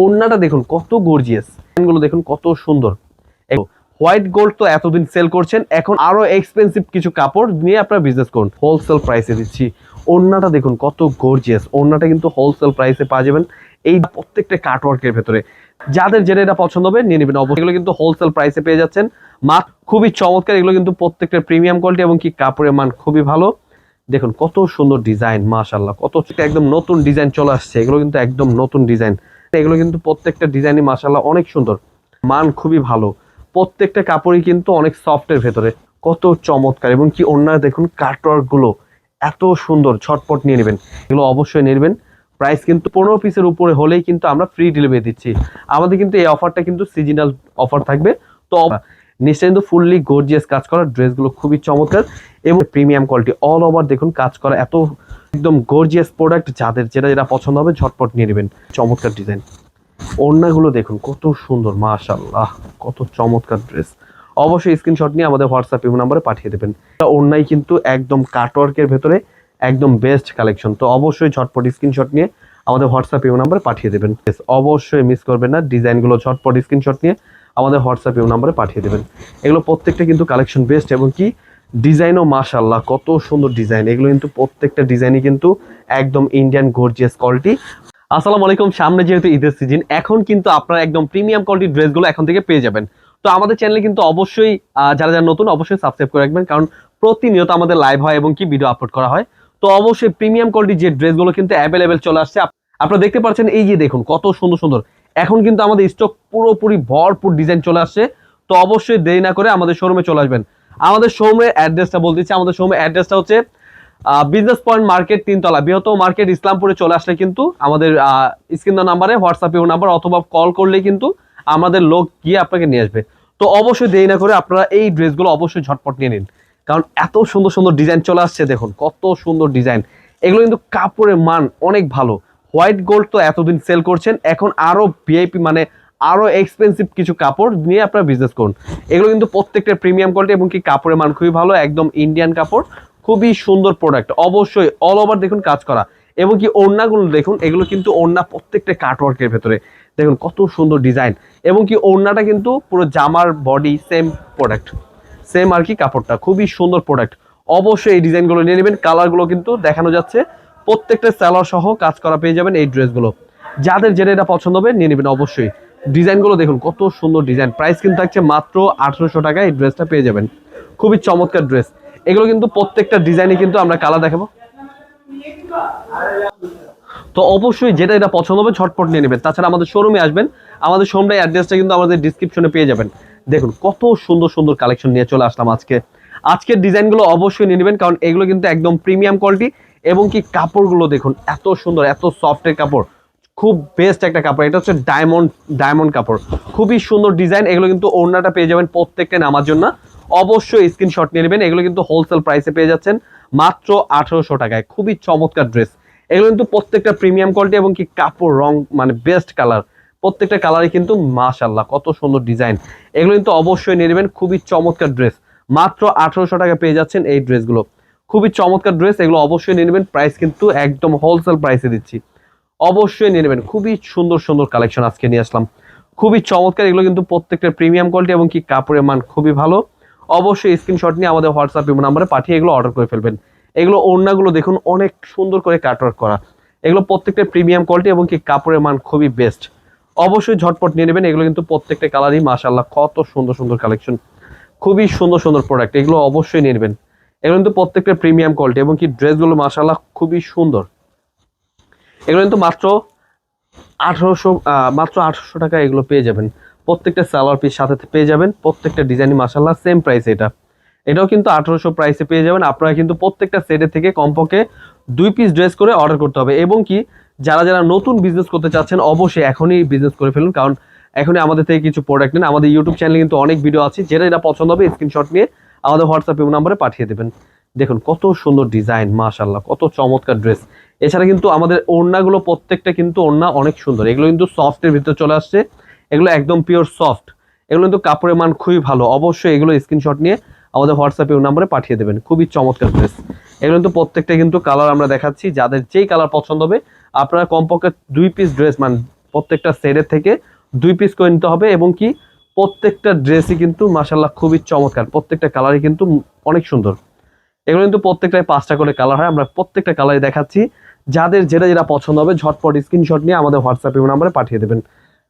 ওড়নাটা দেখুন কত গর্জিয়াসগুলো দেখুন কত সুন্দর। হোয়াইট গোল্ড তো এতদিন সেল করছেন, এখন আরও এক্সপেন্সিভ কিছু কাপড় নিয়ে আপনারা বিজনেস করুন। হোলসেল প্রাইসে দিচ্ছি। ওড়নাটা দেখুন কত গর্জিয়াস ওড়নাটা কিন্তু হোলসেল প্রাইসে পাওয়া যাবেন এই প্রত্যেকটা কাটওয়ার্কের ভেতরে। যাদের যেটা এটা পছন্দ হবে নিয়ে নেবেন। অবশ্যই এগুলো কিন্তু হোলসেল প্রাইসে পেয়ে যাচ্ছেন। মাত্র খুবই চমৎকার, এগুলো কিন্তু প্রত্যেকটা প্রিমিয়াম কোয়ালিটি এবং কি কাপড়ের মান খুবই ভালো। দেখুন কত সুন্দর ডিজাইন মাশাল্লাহ কত একদম নতুন ডিজাইন চলে আসছে। এগুলো কিন্তু একদম নতুন ডিজাইন এগুলো কিন্তু প্রত্যেকটা ডিজাইনই মাশাল্লাহ অনেক সুন্দর। মান খুবই ভালো। প্রত্যেকটা কাপড়ই কিন্তু অনেক সফটের ভেতরে। কত চমৎকার এবং কি অন্য দেখুন কাটওয়ার্কগুলো এত সুন্দর ছটপট নিয়ে নেবেন। এগুলো অবশ্যই নেবেন। প্রাইস কিন্তু পনেরো পিসের উপরে হলেই কিন্তু আমরা ফ্রি ডেলিভারি দিচ্ছি। আমাদের কিন্তু এই অফারটা কিন্তু সিজনাল অফার থাকবে। তো নিশ্চয় কিন্তু ফুললি গর্জিয়াস কাজ করা ড্রেসগুলো খুবই চমৎকার এবং প্রিমিয়াম কোয়ালিটি অল ওভার দেখুন, কাজ করা এত একদম গর্জিয়াস প্রোডাক্ট যাদের যেটা যেটা পছন্দ হবে ঝটপট নিয়ে নেবেন। চমৎকার ডিজাইন ওড়নাগুলো দেখুন, কত সুন্দর মাশাল্লাহ কত চমৎকার ড্রেস অবশ্যই স্ক্রিনশট নিয়ে আমাদের হোয়াটসঅ্যাপ ইমো নাম্বারে পাঠিয়ে দেবেন। ওড়নাই কিন্তু একদম কাটওয়ার্কের ভেতরে একদম বেস্ট কালেকশন তো অবশ্যই ঝটপট স্ক্রিনশট নিয়ে আমাদের হোয়াটসঅ্যাপ ইমো নাম্বারে পাঠিয়ে দেবেন। অবশ্যই মিস করবেন না। ডিজাইনগুলো ঝটপট স্ক্রিনশট নিয়ে আমাদের হোয়াটসঅ্যাপ ইমো নাম্বারে পাঠিয়ে দেবেন। এগুলো প্রত্যেকটা কিন্তু কালেকশন বেস্ট এবং কি ডিজাইনও মাশাল্লাহ কত সুন্দর ডিজাইন। এগুলো কিন্তু প্রত্যেকটা ডিজাইনই কিন্তু একদম ইন্ডিয়ান গর্জিয়াস কোয়ালিটি আসসালামু আলাইকুম, সামনে যেহেতু ঈদের সিজন এখন কিন্তু আপনারা একদম প্রিমিয়াম কোয়ালিটির ড্রেসগুলো এখন থেকে পেয়ে যাবেন। তো আমাদের চ্যানেলে কিন্তু অবশ্যই যারা যারা নতুন, অবশ্যই সাবস্ক্রাইব করে রাখবেন, কারণ প্রতিনিয়ত আমাদের লাইভ হয় এবং কি ভিডিও আপলোড করা হয়। তো অবশ্যই প্রিমিয়াম কোয়ালিটির যে ড্রেসগুলো কিন্তু অ্যাভেলেবেল চলে আসছে আপনারা দেখতে পাচ্ছেন, এই যে দেখুন, কত সুন্দর সুন্দর। এখন কিন্তু আমাদের স্টক পুরোপুরি ভরপুর ডিজাইন চলে আসছে। তো অবশ্যই দেরি না করে আমাদের শোরুমে চলে আসবেন। আমাদের শোরুমের অ্যাড্রেসটা বলতেছি। আমাদের শোরুমের অ্যাড্রেসটা হচ্ছে বিজনেস পয়েন্ট মার্কেট তিনতলা। বৃহত্তম মার্কেট ইসলামপুরে চলে আসলে কিন্তু আমাদের স্ক্রিন নাম্বারে হোয়াটসঅ্যাপে নাম্বার অথবা কল করলে কিন্তু আমাদের লোক গিয়ে আপনাকে নিয়ে আসবে। তো অবশ্যই দেরি না করে আপনারা এই ড্রেসগুলো অবশ্যই ঝটপট নিয়ে নিন। কারণ এত সুন্দর সুন্দর ডিজাইন চলে আসছে, দেখুন, কত সুন্দর ডিজাইন। এগুলো কিন্তু কাপড়ের মান অনেক ভালো। হোয়াইট গোল্ড তো এতদিন সেল করছেন, এখন আরও ভিআইপি মানে আরও এক্সপেন্সিভ কিছু কাপড় নিয়ে আপনারা বিজনেস করুন। এগুলো কিন্তু প্রত্যেকটা প্রিমিয়াম কোয়ালিটি এবং কি কাপড়ের মান খুবই ভালো, একদম ইন্ডিয়ান কাপড়। খুবই সুন্দর প্রোডাক্ট অবশ্যই অল ওভার দেখুন কাজ করা। এবং কি ওড়নাগুলো দেখুন, এগুলো কিন্তু ওড়না প্রত্যেকটা কাটওয়ার্কের ভেতরে। দেখুন কত সুন্দর ডিজাইন এবং কি ওড়নাটা কিন্তু পুরো জামার বডি সেম প্রোডাক্ট সেম আর কি কাপড়টা, খুবই সুন্দর প্রোডাক্ট অবশ্যই এই ডিজাইনগুলো নিয়ে নেবেন কালারগুলো কিন্তু দেখানো যাচ্ছে। প্রত্যেকটা স্যালার সহ কাজ করা পেয়ে যাবেন এই ড্রেসগুলো যাদের যেটা এটা পছন্দ হবে নিয়ে নেবেন অবশ্যই। ডিজাইনগুলো দেখুন, কত সুন্দর ডিজাইন। প্রাইস কিন্তু থাকছে মাত্র আঠারোশো টাকায় এই ড্রেসটা পেয়ে যাবেন। খুবই চমৎকার ড্রেস এগুলো কিন্তু প্রত্যেকটা ডিজাইনে কিন্তু আমরা কালার দেখাবো। তো অবশ্যই যেটা এটা পছন্দ হবে, ঝটপট নিয়ে নেবেন। তাছাড়া আমাদের শোরুমে আসবেন। আমাদের শোরুমের অ্যাড্রেসটা কিন্তু আমাদের ডিসক্রিপশনে পেয়ে যাবেন। দেখুন, কত সুন্দর সুন্দর কালেকশন নিয়ে চলে আসলাম আজকে। আজকের ডিজাইনগুলো অবশ্যই নিয়ে নেবেন, কারণ এগুলো কিন্তু একদম প্রিমিয়াম কোয়ালিটি এবং কি কাপড়গুলো দেখুন, এত সুন্দর, এত সফটের কাপড়। খুব বেস্ট একটা কাপড়। এটা হচ্ছে ডায়মন্ড ডায়মন্ড কাপড়। খুবই সুন্দর ডিজাইন এগুলো কিন্তু ওড়নাটা পেয়ে যাবেন প্রত্যেকটা নামার জন্য। অবশ্যই স্ক্রিনশট নিয়ে নেবেন, এগুলো কিন্তু হোলসেল প্রাইসে পেয়ে যাচ্ছেন মাত্র আঠারোশো টাকায়। খুবই চমৎকার ড্রেস এগুলো কিন্তু প্রত্যেকটা প্রিমিয়াম কোয়ালিটি এবং কি কাপড় রং মানে বেস্ট কালার প্রত্যেকটা কালারই কিন্তু মাশাল্লাহ কত সুন্দর ডিজাইন এগুলো কিন্তু অবশ্যই নিয়ে নেবেন, খুবই চমৎকার ড্রেস মাত্র আঠারোশো টাকা পেয়ে যাচ্ছেন এই ড্রেসগুলো খুবই চমৎকার ড্রেস এগুলো অবশ্যই নিয়ে নেবেন প্রাইস কিন্তু একদম হোলসেল প্রাইসে দিচ্ছি। অবশ্যই নিয়ে নেবেন। খুবই সুন্দর সুন্দর কালেকশন আজকে নিয়ে আসলাম। খুবই চমৎকার, এগুলো কিন্তু প্রত্যেকটা প্রিমিয়াম কোয়ালিটি এবং কি কাপড়ের মান খুবই ভালো। অবশ্যই স্ক্রিনশট নিয়ে আমাদের হোয়াটসঅ্যাপ নাম্বারে পাঠিয়ে এগুলো অর্ডার করে ফেলবেন। এগুলো ওড়নাগুলো দেখুন, অনেক সুন্দর করে কাটওয়ার্ক করা। এগুলো প্রত্যেকটা প্রিমিয়াম কোয়ালিটি এবং কি কাপড়ের মান খুবই বেস্ট অবশ্যই ঝটপট নিয়ে নেবেন, এগুলো কিন্তু প্রত্যেকটা কালারই মাশাল্লাহ কত সুন্দর সুন্দর কালেকশন খুবই সুন্দর সুন্দর প্রোডাক্ট এগুলো অবশ্যই নিয়ে নেবেন। এগুলো কিন্তু প্রত্যেকটা প্রিমিয়াম কোয়ালিটি এবং কি ড্রেসগুলো মাশাল্লাহ খুবই সুন্দর। এগুলো কিন্তু মাত্র আঠারোশো মাত্র আঠারোশো টাকা এগুলো পেয়ে যাবেন। প্রত্যেকটা সালোয়ার পিস সাথে পেয়ে যাবেন, প্রত্যেকটা ডিজাইনই মাসাল্লাহ সেম প্রাইস এটা। এটাও কিন্তু আঠারোশো প্রাইসে পেয়ে যাবেন। আপনারা কিন্তু প্রত্যেকটা সেটের থেকে কমপক্ষে দুই পিস ড্রেস করে অর্ডার করতে হবে। এবং কি, যারা যারা নতুন বিজনেস করতে চাচ্ছেন, অবশ্যই এখনই বিজনেস করে ফেলুন। কারণ এখনই আমাদের থেকে কিছু প্রোডাক্ট নেন। আমাদের ইউটিউব চ্যানেলে কিন্তু অনেক ভিডিও আছে। যেটা যেটা পছন্দ হবে স্ক্রিনশট নিয়ে আমাদের হোয়াটসঅ্যাপ নাম্বারে পাঠিয়ে দেবেন। দেখুন, কত সুন্দর ডিজাইন মাশাল্লাহ কত চমৎকার ড্রেস এছাড়া কিন্তু আমাদের ওড়নাগুলো প্রত্যেকটা কিন্তু ওড়না অনেক সুন্দর। এগুলো কিন্তু সফটের ভিতরে চলে আসছে। এগুলো একদম পিওর সফট এগুলো কিন্তু কাপড়ের মান খুবই ভালো। অবশ্যই এগুলো স্ক্রিনশট নিয়ে আমাদের হোয়াটসঅ্যাপে নাম্বারে পাঠিয়ে দেবেন। খুবই চমৎকার ড্রেস এগুলো কিন্তু প্রত্যেকটা কিন্তু কালার আমরা দেখাচ্ছি। যাদের যেই কালার পছন্দ হবে, আপনারা কমপক্ষে দুই পিস ড্রেস মানে প্রত্যেকটা সেটের থেকে দুই পিস করে নিতে হবে এবং কি প্রত্যেকটা ড্রেসই কিন্তু মাসাল্লাহ খুবই চমৎকার। প্রত্যেকটা কালারই কিন্তু অনেক সুন্দর। এগুলো কিন্তু প্রত্যেকটাই পাঁচটা করে কালার হয়। আমরা প্রত্যেকটা কালারই দেখাচ্ছি। যাদের যেটা যেটা পছন্দ হবে, ঝটপট স্ক্রিনশট নিয়ে আমাদের হোয়াটসঅ্যাপ নাম্বারে পাঠিয়ে দেবেন।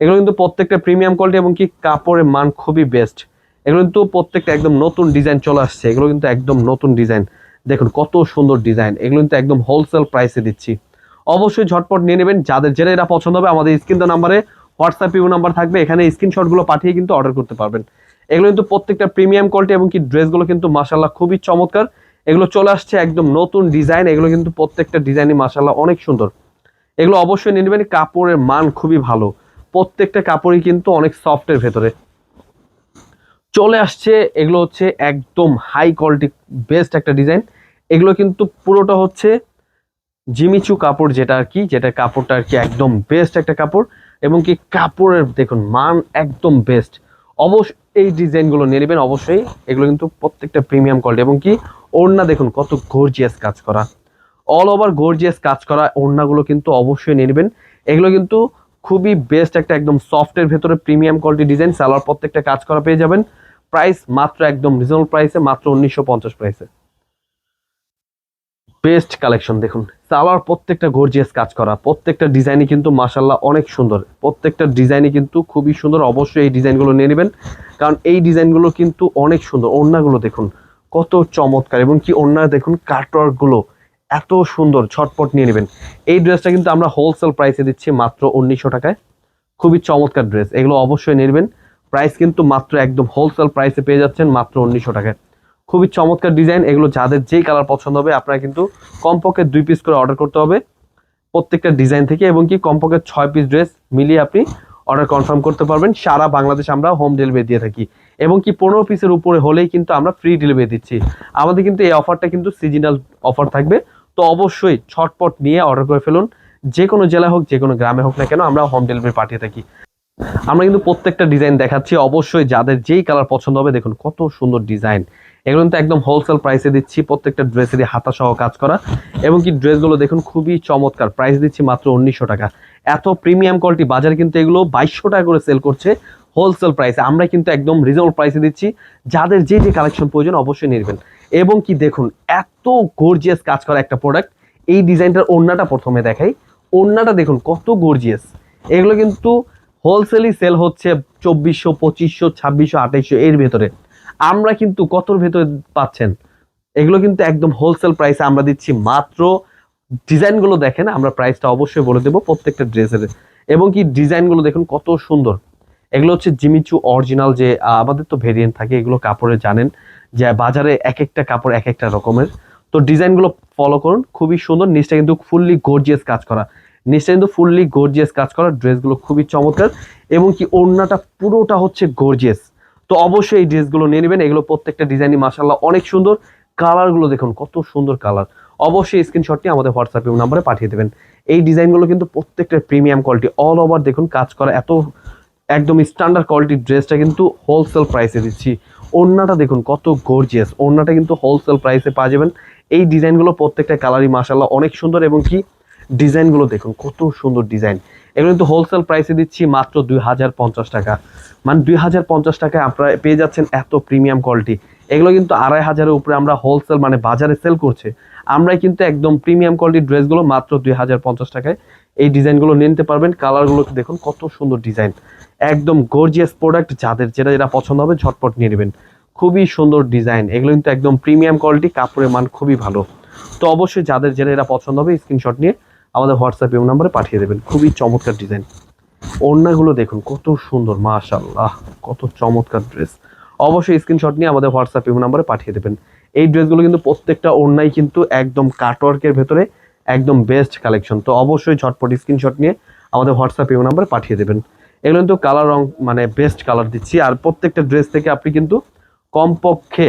এগুলো কিন্তু প্রত্যেকটা প্রিমিয়াম কোয়ালিটি এবং কি কাপড়ের মান খুবই বেস্ট এগুলো কিন্তু প্রত্যেকটা একদম নতুন ডিজাইন চলে আসছে। এগুলো কিন্তু একদম নতুন ডিজাইন দেখুন কত সুন্দর ডিজাইন এগুলো কিন্তু একদম হোলসেল প্রাইসে দিচ্ছি। অবশ্যই ঝটপট নিয়ে নেবেন। যাদের যেটা এটা পছন্দ হবে, আমাদের স্ক্রিন নাম্বারে হোয়াটসঅ্যাপ ইউ নাম্বার থাকবে। এখানে স্ক্রিনশটগুলো পাঠিয়ে কিন্তু অর্ডার করতে পারবেন। এগুলো কিন্তু প্রত্যেকটা প্রিমিয়াম কোয়ালিটি এবং কি ড্রেসগুলো কিন্তু মাসাল্লাহ খুবই চমৎকার। এগুলো চলে আসছে একদম নতুন ডিজাইন, এগুলো কিন্তু প্রত্যেকটা ডিজাইনই মাসাল্লাহ অনেক সুন্দর। এগুলো অবশ্যই নিয়ে নেবেন, কাপড়ের মান খুবই ভালো। প্রত্যেকটা কাপড়ই কিন্তু অনেক সফটের ভেতরে। চলে আসছে, এগুলো হচ্ছে একদম হাই কোয়ালিটি বেস্ট একটা ডিজাইন। এগুলো কিন্তু পুরোটা হচ্ছে জিমিচু কাপড় যেটা আর কি, যেটা কাপড়টা আর কি একদম বেস্ট একটা কাপড় এবং কি কাপড়ের দেখুন মান একদম বেস্ট অবশ্য এই ডিজাইনগুলো নিয়ে নেবেন, অবশ্যই এগুলো কিন্তু প্রত্যেকটা প্রিমিয়াম কোয়ালিটি এবং কি ওড়না দেখুন, কত গর্জিয়াস কাজ করা। অল ওভার গর্জিয়াস কাজ করা ওড়নাগুলো কিন্তু অবশ্যই নেবেন। এগুলো কিন্তু খুবই বেস্ট একটা একদম সফটের ভেতরে প্রিমিয়াম কোয়ালিটি ডিজাইন সালোয়ার প্রত্যেকটা কাজ করা পেয়ে যাবেন। প্রাইস মাত্র একদম রিজনেবল প্রাইসে মাত্র উনিশশো পঞ্চাশ প্রাইসে বেস্ট কালেকশন দেখুন সালোয়ার প্রত্যেকটা গর্জিয়াস কাজ করা, প্রত্যেকটা ডিজাইনই কিন্তু মাসাল্লাহ অনেক সুন্দর। প্রত্যেকটা ডিজাইনই কিন্তু খুবই সুন্দর, অবশ্যই এই ডিজাইনগুলো নিয়ে নেবেন। কারণ এই ডিজাইনগুলো কিন্তু অনেক সুন্দর, ওড়নাগুলো দেখুন। কত চমৎকার। এবং কি ওড়না দেখুন কাটওয়ার্কগুলো এত সুন্দর ছটপট নিয়ে নেবেন। এই ড্রেসটা কিন্তু আমরা হোলসেল প্রাইসে দিচ্ছি মাত্র উনিশশো টাকায়। খুবই চমৎকার ড্রেস এগুলো অবশ্যই নেবেন। প্রাইস কিন্তু মাত্র একদম হোলসেল প্রাইসে পেয়ে যাচ্ছেন মাত্র উনিশশো টাকায়। খুবই চমৎকার ডিজাইন এগুলো যাদের যেই কালার পছন্দ হবে, আপনারা কিন্তু কমপক্ষে দুই পিস করে অর্ডার করতে হবে। প্রত্যেকটা ডিজাইন থেকে এবং কি কমপক্ষে ছয় পিস ড্রেস মিলিয়ে আপনি অর্ডার কনফার্ম করতে পারবেন। সারা বাংলাদেশ আমরা হোম ডেলিভারি দিয়ে থাকি। এবং কি পনেরো পিসের উপরে হলেই কিন্তু আমরা ফ্রি ডেলিভারি দিচ্ছি। আমাদের কিন্তু এই অফারটা কিন্তু সিজনাল অফার থাকবে। তো অবশ্যই ছটপট নিয়ে অর্ডার করে ফেলুন। যে কোনো জেলায় হোক, যে কোনো গ্রামে হোক না কেন আমরা হোম ডেলিভারি পাঠিয়ে থাকি। আমরা কিন্তু প্রত্যেকটা ডিজাইন দেখাচ্ছি। অবশ্যই যাদের যেই কালার পছন্দ হবে, দেখুন কত সুন্দর ডিজাইন এগুলো কিন্তু একদম হোলসেল প্রাইসে দিচ্ছি। প্রত্যেকটা ড্রেসেরই হাতা সহ কাজ করা। এবং কি ড্রেসগুলো দেখুন খুবই চমৎকার। প্রাইস দিচ্ছি মাত্র উনিশশো টাকা। এত প্রিমিয়াম কোয়ালিটি বাজারে কিন্তু এগুলো বাইশশো টাকা করে সেল করছে। হোলসেল প্রাইসে আমরা কিন্তু একদম রিজনেবল প্রাইসে দিচ্ছি। যাদের যে যে কালেকশন প্রয়োজন অবশ্যই নেবেন। এবং কি দেখুন, এত গর্জিয়াস কাজ করা একটা প্রোডাক্ট এই ডিজাইনটার ওড়নাটা প্রথমে দেখাই। ওড়নাটা দেখুন, কত গর্জিয়াস এগুলো কিন্তু হোলসেলই সেল হচ্ছে চব্বিশশো, পঁচিশশো, ছাব্বিশশো, আঠাইশশো এর ভেতরে। আমরা কিন্তু কতর ভেতরে পাচ্ছেন? এগুলো কিন্তু একদম হোলসেল প্রাইসে আমরা দিচ্ছি মাত্র। ডিজাইনগুলো দেখেন, আমরা প্রাইসটা অবশ্যই বলে দেবো প্রত্যেকটা ড্রেসের এবং কি ডিজাইনগুলো দেখুন, কত সুন্দর। এগুলো হচ্ছে জিমিচু অরিজিনাল যে আমাদের তো ভেরিয়েন্ট থাকে, এগুলো কাপড়ে জানেন। যে, বাজারে এক একটা কাপড় এক একটা রকমের। তো ডিজাইনগুলো ফলো করুন, খুবই সুন্দর। নিচটা কিন্তু ফুললি গর্জিয়াস কাজ করা। নিচটা কিন্তু ফুললি গর্জিয়াস কাজ করা। ড্রেসগুলো খুবই চমৎকার। এবং কি ওড়নাটা পুরোটা হচ্ছে গর্জিয়াস তো অবশ্যই এই ড্রেসগুলো নিয়ে নেবেন। এগুলো প্রত্যেকটা ডিজাইনই মাসাল্লাহ অনেক সুন্দর। কালারগুলো দেখুন, কত সুন্দর কালার অবশ্যই স্ক্রিনশটটি আমাদের হোয়াটসঅ্যাপ নাম্বারে পাঠিয়ে দেবেন। এই ডিজাইনগুলো কিন্তু প্রত্যেকটা প্রিমিয়াম কোয়ালিটি অল ওভার দেখুন। কাজ করা এত একদম স্ট্যান্ডার্ড কোয়ালিটির ড্রেসটা কিন্তু হোলসেল প্রাইসে দিচ্ছি। ওড়নাটা দেখুন, কত গর্জিয়াস ওড়নাটা কিন্তু হোলসেল প্রাইসে পাওয়া যাবেন। এই ডিজাইনগুলো প্রত্যেকটা কালারই মাসাল্লাহ অনেক সুন্দর এবং কি ডিজাইনগুলো দেখুন, কত সুন্দর ডিজাইন। এগুলো কিন্তু হোলসেল প্রাইসে দিচ্ছি মাত্র দুই হাজার পঞ্চাশ টাকা। মানে দুই হাজার পঞ্চাশ টাকায় আপনারা পেয়ে যাচ্ছেন এত প্রিমিয়াম কোয়ালিটি এগুলো কিন্তু আড়াই হাজারের উপরে আমরা হোলসেল মানে বাজারে সেল করছে। আমরাই কিন্তু একদম প্রিমিয়াম কোয়ালিটির ড্রেসগুলো মাত্র দুই হাজার পঞ্চাশ টাকায় এই ডিজাইনগুলো নিতে পারবেন। কালারগুলো দেখুন, কত সুন্দর ডিজাইন। একদম গর্জিয়াস প্রোডাক্ট যাদের যেটা যেটা পছন্দ হবে ঝটপট নিয়ে নেবেন। খুবই সুন্দর ডিজাইন এগুলো কিন্তু একদম প্রিমিয়াম কোয়ালিটি কাপড়ের মান খুবই ভালো। তো অবশ্যই যাদের যেটা এটা পছন্দ হবে স্ক্রিনশট নিয়ে আমাদের হোয়াটসঅ্যাপ ইউ নাম্বারে পাঠিয়ে দেবেন। খুবই চমৎকার ডিজাইন ওড়নাগুলো দেখুন, কত সুন্দর মাশাল্লাহ কত চমৎকার ড্রেস অবশ্যই স্ক্রিনশট নিয়ে আমাদের হোয়াটসঅ্যাপ ইউ নাম্বারে পাঠিয়ে দেবেন। এই ড্রেসগুলো কিন্তু প্রত্যেকটা ওড়নাই কিন্তু একদম কাটওয়ার্কের ভেতরে একদম বেস্ট কালেকশন তো অবশ্যই ঝটপট স্ক্রিনশট নিয়ে আমাদের হোয়াটসঅ্যাপ ইউ নাম্বারে পাঠিয়ে দেবেন। এগুলো কিন্তু কালার রং মানে বেস্ট কালার দিচ্ছি। আর প্রত্যেকটা ড্রেস থেকে আপনি কিন্তু কমপক্ষে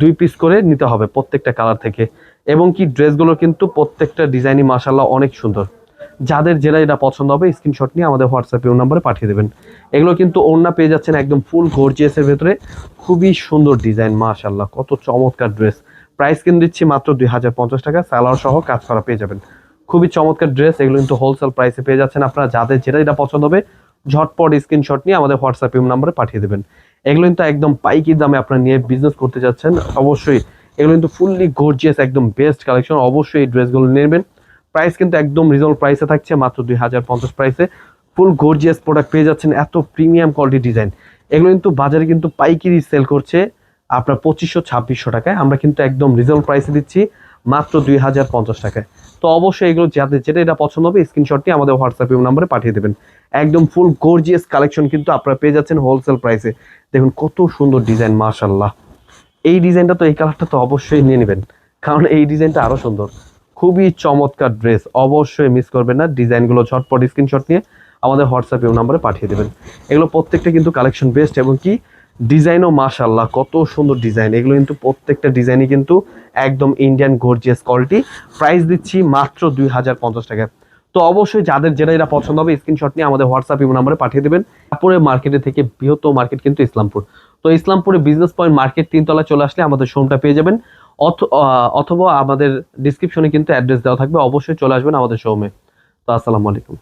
দুই পিস করে নিতে হবে প্রত্যেকটা কালার থেকে। এবং কি ড্রেসগুলো কিন্তু প্রত্যেকটা ডিজাইনই মাসাল্লাহ অনেক সুন্দর। যাদের যেটা এটা পছন্দ হবে স্ক্রিনশট নিয়ে আমাদের হোয়াটসঅ্যাপ ইউ নাম্বারে পাঠিয়ে দেবেন। এগুলো কিন্তু ওড়না পেয়ে যাচ্ছেন একদম ফুল গর্জিয়াসের ভেতরে। খুবই সুন্দর ডিজাইন মাশাল্লাহ কত চমৎকার ড্রেস প্রাইস কিন্তু দিচ্ছি মাত্র দুই হাজার পঞ্চাশ টাকা। স্যালার সহ কাজ করা পেয়ে যাবেন। খুবই চমৎকার ড্রেস এগুলো কিন্তু হোলসেল প্রাইসে পেয়ে যাচ্ছেন আপনারা। যাদের যেটা যেটা পছন্দ হবে ঝটপট স্ক্রিনশট নিয়ে আমাদের হোয়াটসঅ্যাপ নাম্বারে পাঠিয়ে দেবেন। এগুলো কিন্তু একদম পাইকি দামে আপনারা নিয়ে বিজনেস করতে যাচ্ছেন। অবশ্যই এগুলো কিন্তু ফুললি গর্জিয়াস একদম বেস্ট কালেকশন অবশ্যই এই ড্রেসগুলো নেবেন। প্রাইস কিন্তু একদম রিজনেবল প্রাইসে থাকছে, মাত্র দুই হাজার পঞ্চাশ প্রাইসে ফুল গর্জিয়াস প্রোডাক্ট পেয়ে যাচ্ছেন, এত প্রিমিয়াম কোয়ালিটি ডিজাইন এগুলো কিন্তু বাজারে কিন্তু পাইকারি সেল করছে আপনার পঁচিশশো, ছাব্বিশশো টাকায়। আমরা কিন্তু একদম রিজনেবল প্রাইসে দিচ্ছি, মাত্র দুই হাজার পঞ্চাশ টাকায়। তো অবশ্যই এগুলো যাদের যেটা এটা পছন্দ হবে স্ক্রিনশটটি আমাদের হোয়াটসঅ্যাপ নাম্বারে পাঠিয়ে দেবেন। একদম ফুল গর্জিয়াস কালেকশন কিন্তু আপনারা পেয়ে যাচ্ছেন হোলসেল প্রাইসে দেখুন কত সুন্দর ডিজাইন মাশাল্লাহ এই ডিজাইনটা তো, এই কালারটা তো অবশ্যই নিয়ে নেবেন। কারণ এই ডিজাইনটা আরও সুন্দর। খুবই চমৎকার ড্রেস অবশ্যই মিস করবেন না। ডিজাইনগুলো ঝটপট স্ক্রিনশট নিয়ে আমাদের হোয়াটসঅ্যাপ নাম্বারে পাঠিয়ে দেবেন। এগুলো প্রত্যেকটা কিন্তু কালেকশন বেস্ট এবং কি ডিজাইনও মাশাল্লাহ কত সুন্দর ডিজাইন এগুলো কিন্তু প্রত্যেকটা ডিজাইনই কিন্তু একদম ইন্ডিয়ান গর্জিয়াস কোয়ালিটি প্রাইস দিচ্ছি মাত্র দুই হাজার পঞ্চাশ টাকা তো অবশ্যই যাদের যেটা এরা পছন্দ হবে স্ক্রিনশট নিয়ে আমাদের হোয়াটসঅ্যাপ নাম্বারে পাঠিয়ে দেবেন। তারপরে মার্কেটে থেকে বৃহত্তম মার্কেট কিন্তু ইসলামপুর। তো ইসলামপুরে বিজনেস পয়েন্ট মার্কেট তিনতলা চলে আসলে আমাদের শোরুমটা পেয়ে যাবেন। অথবা আমাদের ডিসক্রিপশনে কিন্তু অ্যাড্রেস দেওয়া থাকবে। অবশ্যই চলে আসবেন আমাদের শোরুমে তো আসসালামু আলাইকুম।